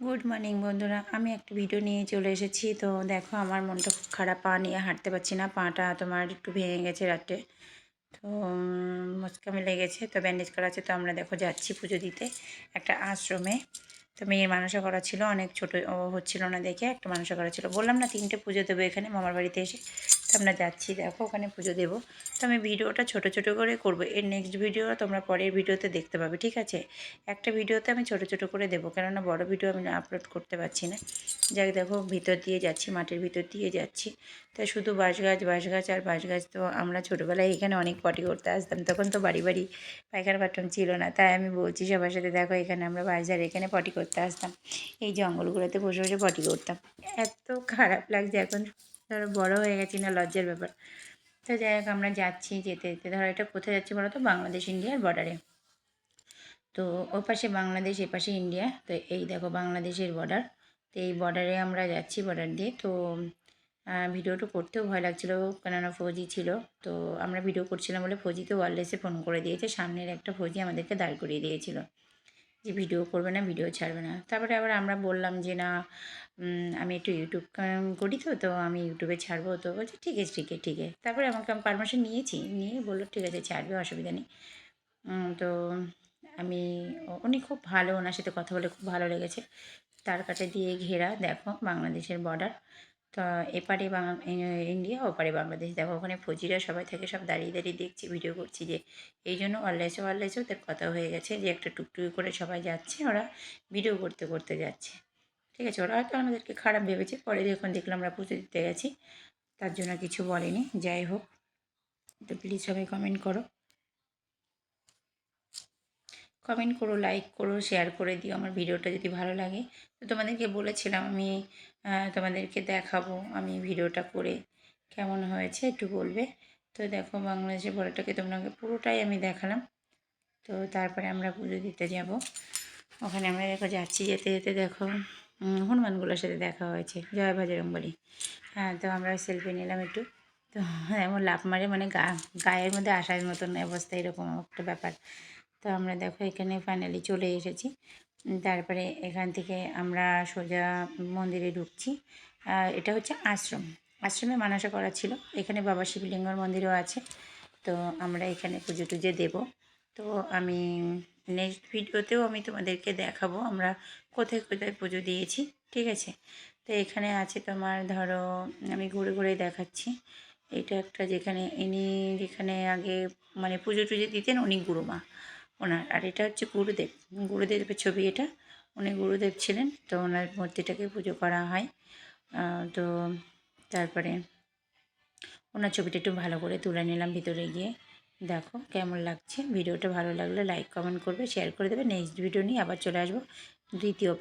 Good morning বন্ধুরা। আমি একটা ভিডিও নিয়ে চলে এসেছি। তো দেখো আমার মনটা খুব খারাপ। পা নিয়ে হাঁটতে পারছি না। পাটা তোমার একটু ভেঙে গেছে রাতে। তো উম, লেগেছে। তো ব্যান্ডেজ করা আছে। তো আমরা দেখো যাচ্ছি পুজো দিতে একটা আশ্রমে। তো মেয়ের মানসা করা ছিল। অনেক ছোটো হচ্ছিল না দেখে। একটা মানসা করা ছিল। বললাম না তিনটে পুজো দেবো এখানে। মামার বাড়িতে এসে তো আমরা যাচ্ছি, দেখো ওখানে পুজো দেবো। তো আমি ভিডিওটা ছোট ছোট করে করব। এর নেক্সট ভিডিও তোমরা পরের ভিডিওতে দেখতে পাবে, ঠিক আছে? একটা ভিডিওতে আমি ছোট ছোট করে দেবো, কেননা বড় ভিডিও আমি আপলোড করতে পারছি না। যাক, দেখো, ভিতর দিয়ে যাচ্ছি মাঠের ভিতর দিয়ে যাচ্ছি। তা শুধু বাঁশ গাছ বাঁশ গাছ আর বাঁশ গাছ তো আমরা ছোটোবেলায় এখানে অনেক পটি করতে আসতাম, তখন তো বাড়ি বাড়ি পায়খানা বাথরুম ছিল না। তাই আমি বলছি সবার সাথে, দেখো, এখানে আমরা বাজার এখানে পটি করতে আসতাম। এই জঙ্গলগুলোতে বসে বসে পটি করতাম। এত খারাপ লাগছে এখন। ধরো বড় হয়ে গেছি না, লজ্জার ব্যাপার। তো যাই হোক, আমরা যাচ্ছি যেতে যেতে। ধরো এটা কোথায় যাচ্ছি বলো তো? বাংলাদেশ, ইন্ডিয়ার বর্ডারে তো ও পাশে বাংলাদেশ, এ পাশে ইন্ডিয়া। তো এই দেখো বাংলাদেশের বর্ডার তো এই বর্ডারে আমরা যাচ্ছি বর্ডার দিয়ে। তো ভিডিওটা করতেও ভয় লাগছিল কেননা ফৌজি ছিল। তো আমরা ভিডিও করছিলাম বলে ফৌজি তো ওয়ারলেসে ফোন করে দিয়েছে। সামনের একটা ফৌজি আমাদেরকে দাঁড় করিয়ে দিয়েছিল। যে ভিডিও করবে না, ভিডিও ছাড়বে না। তারপরে আবার আমরা বললাম যে, না আমি একটু ইউটিউব করি তো তো আমি ইউটিউবে ছাড়বো তো। বলছে, ঠিক আছে ঠিক আছে ঠিক আছে। তারপরে আমাকে আমি পারমিশন নিয়েছি, নিয়ে বলল, ঠিক আছে, ছাড়বে, অসুবিধা নেই। তো আমি উনি খুব ভালো, ওনার সাথে কথা বলে খুব ভালো লেগেছে। তার কাছে দিয়ে ঘেরা, দেখো, বাংলাদেশের বর্ডার তো এপারে ইন্ডিয়া, ওপারে বাংলাদেশ। দেখো, ওখানে ফৌজিরা সবাই থেকে, সব দাঁড়িয়ে দাঁড়িয়ে দেখছি ভিডিও করছি যে, এই জন্য অনলাইসে অনলাইসে ওদের কথা হয়ে গেছে যে, একটা টুকটুকি করে সবাই যাচ্ছে, ওরা ভিডিও করতে করতে যাচ্ছে। ঠিক আছে, ওরা হয়তো আমাদেরকে খারাপ ভেবেছে, পরে যখন দেখলাম আমরা পুজো দিতে গেছি, তার জন্য কিছু বলেনি। যাই হোক, তো প্লিজ সবাই কমেন্ট করো। কমেন্ট করো লাইক করো শেয়ার করে দিও আমার ভিডিওটা যদি ভালো লাগে। তো তোমাদেরকে বলেছিলাম আমি তোমাদেরকে দেখাবো আমি ভিডিওটা করে কেমন হয়েছে, একটু বলবে। তো দেখো বাংলাদেশের বড়টাকে তোমাকে পুরোটাই আমি দেখালাম। তো তারপরে আমরা পুজো দিতে যাব। ওখানে আমরা দেখো যাচ্ছি যেতে যেতে দেখো হনুমানগুলোর সাথে দেখা হয়েছে। জয় বজরংবলী হ্যাঁ তো আমরা সেলফি নিলাম একটু। তো এমন লাফ মারে মানে গা, গায়ের মধ্যে আসার মতন অবস্থা এরকম একটা ব্যাপার। তো আমরা দেখো এখানে ফাইনালি চলে এসেছি। তারপরে এখান থেকে আমরা সোজা মন্দিরে ঢুকছি। এটা হচ্ছে আশ্রম। আশ্রমে মানসা করা ছিল। এখানে বাবা শিবলিঙ্গর মন্দিরও আছে। তো আমরা এখানে পুজো টুজো দেবো। তো আমি নেক্সট ভিডিওতেও আমি তোমাদেরকে দেখাবো আমরা কোথায় কোথায় পুজো দিয়েছি, ঠিক আছে? তো এখানে আছে তোমার ধরো, আমি ঘুরে ঘুরে দেখাচ্ছি। এটা একটা যেখানে ইনি যেখানে আগে মানে পুজো টুজো দিতেন উনি গুরুমা। ওনার, আর এটা হচ্ছে গুরুদেব। গুরুদেবের ছবি এটা। উনি গুরুদেব ছিলেন, তো ওনার মূর্তিটাকে পুজো করা হয়। তো তারপরে ওনার ছবিটা একটু ভালো করে তুলে নিলাম ভিতরে গিয়ে। দেখো কেমন লাগছে। ভিডিওটা ভালো লাগলে লাইক, কমেন্ট করবে, শেয়ার করে দেবে। নেক্সট ভিডিও নিয়ে আবার চলে আসব। দ্বিতীয়